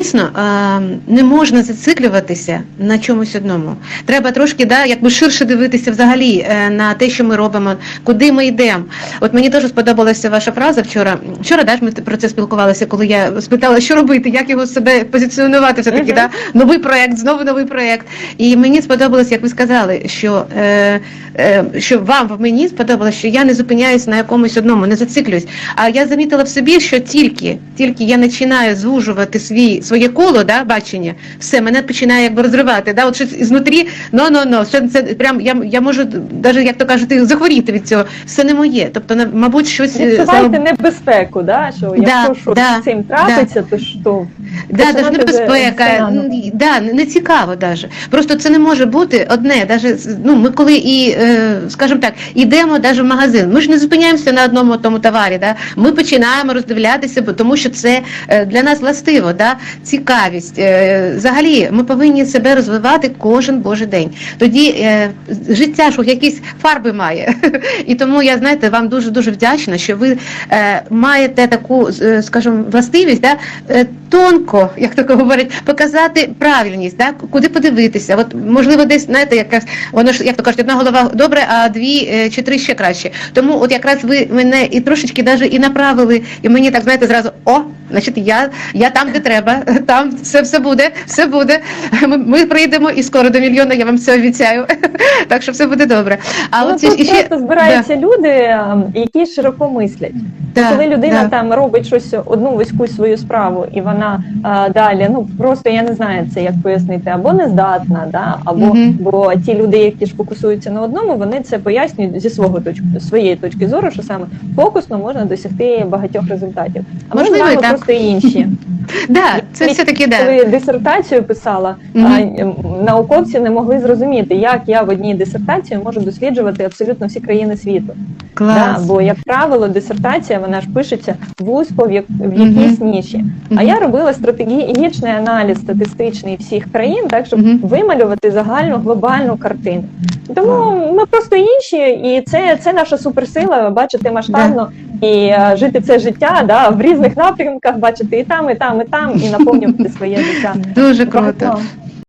Дійсно, не можна зациклюватися на чомусь одному. Треба трошки да, якби ширше дивитися взагалі е, на те, що ми робимо, куди ми йдемо. От мені дуже сподобалася ваша фраза вчора. Вчора да, ми про це спілкувалися, коли я спитала, що робити, як його себе позиціонувати, все таки, Мгм. да, новий проект, знову новий проект. І мені сподобалось, як ви сказали, що, е, е, що вам в мені сподобалось, що я не зупиняюсь на якомусь одному, не зациклююсь. А я замітила в собі, що тільки, тільки я починаю звужувати свій своє коло, да, бачення, все мене починає якби розривати. Да, от щось ізнутрі, но но но це, це прям я, я можу навіть, як то кажуть, захворіти від цього. Все не моє. Тобто, на- мабуть, щось е, Відчуваєте небезпеку, да? що якщо щось да, цим трапиться, то що Да, даже небезпека, да, не цікаво даже. Просто це не може бути одне. Даже, ну, ми коли і, е, скажімо так, йдемо даже в магазин, ми ж не зупиняємося на одному тому товарі, да? ми починаємо роздивлятися, тому що це е, для нас властиво, да? цікавість. Е, Взагалі, ми повинні себе розвивати кожен божий день. Тоді життя ж якісь фарби має. І тому я, знаєте, вам дуже-дуже вдячна, що ви маєте таку, скажімо, властивість, да? е, тонко, як то говорять, показати правильність, да? куди подивитися. От можливо, десь знаєте, якраз воно ж як то кажуть, одна голова добре, а дві е, чи три ще краще. Тому, от якраз ви мене і трошечки навіть і направили, і мені так знаєте, зразу о, значить, я, я там, де треба, там все, все буде, все буде. Ми, ми прийдемо і скоро до мільйона, я вам це обіцяю. Так що все буде добре. А ну, от тут ще просто збираються люди, ем, які широко мислять. Да, Коли людина да. там робить щось одну вузьку свою справу, і вона а, далі, ну просто я не знаю це як пояснити, або не здатна, да, або Мгм. бо ті люди, які ж фокусуються на одному, вони це пояснюють зі свого точки своєї точки зору, що саме фокусно можна досягти багатьох результатів. А ми Можливо, і знаємо. Просто інші. Да, це все таки да. Коли дисертацію писала, а, ем, науковці не могли зрозуміти, як я в одній дисертації можу досліджувати абсолютно всі країни світу. Да, бо, як правило, дисертація вона ж пишеться вузько в, як, в якійсь ніші. А я робила стратегічний аналіз статистичний всіх країн, так щоб Мгм. вималювати загальну глобальну картину. Тому ми просто інші, і це, це наша суперсила бачити масштабно і е, жити це життя да, в різних напрямках, бачити і там, і там, і там, і наповнювати своє життя. Дуже круто.